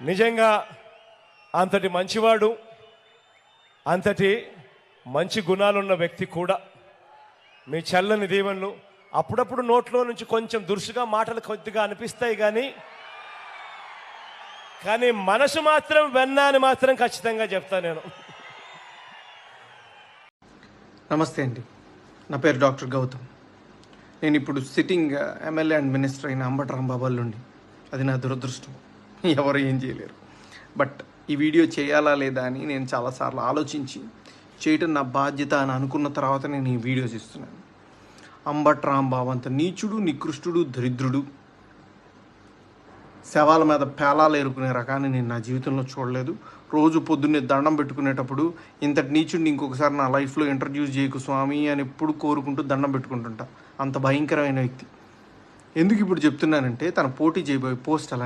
నిజంగా అంతటి మంచివాడు అంతటి మంచి గుణాలున్న వ్యక్తి కూడా మీ చల్లని దీవెనలు అప్పుడప్పుడు నోట్లో నుంచి కొంచెం దురుసుగా మాటలు కొద్దిగా అనిపిస్తాయి కానీ కానీ మనసు మాత్రం వెన్నా అని మాత్రం ఖచ్చితంగా చెప్తా నేను. నమస్తే అండి. నా పేరు డాక్టర్ గౌతమ్. నేను ఇప్పుడు సిట్టింగ్ ఎమ్మెల్యే అండ్ మినిస్టర్ అయిన అంబటి రాంబాబు నుండి అది నా దురదృష్టం. ఎవరు ఏం చేయలేరు. బట్ ఈ వీడియో చేయాలా లేదా అని నేను చాలాసార్లు ఆలోచించి చేయటం నా బాధ్యత అని అనుకున్న తర్వాత నేను ఈ వీడియో చేస్తున్నాను అంబట్ రాంబాబు అంత నీచుడు నికృష్టుడు దరిద్రుడు శవాల మీద పేలాలు ఏరుకునే రకాన్ని నేను నా జీవితంలో చూడలేదు. రోజు పొద్దున్నే దండం పెట్టుకునేటప్పుడు ఇంతటి నీచుడిని ఇంకొకసారి నా లైఫ్లో ఇంట్రడ్యూస్ చేయకు స్వామి అని ఎప్పుడు కోరుకుంటూ దండం పెట్టుకుంటుంటా. అంత భయంకరమైన వ్యక్తి. ఎందుకు ఇప్పుడు చెప్తున్నానంటే తన పోటీ చేయబోయే పోస్ట్ అలా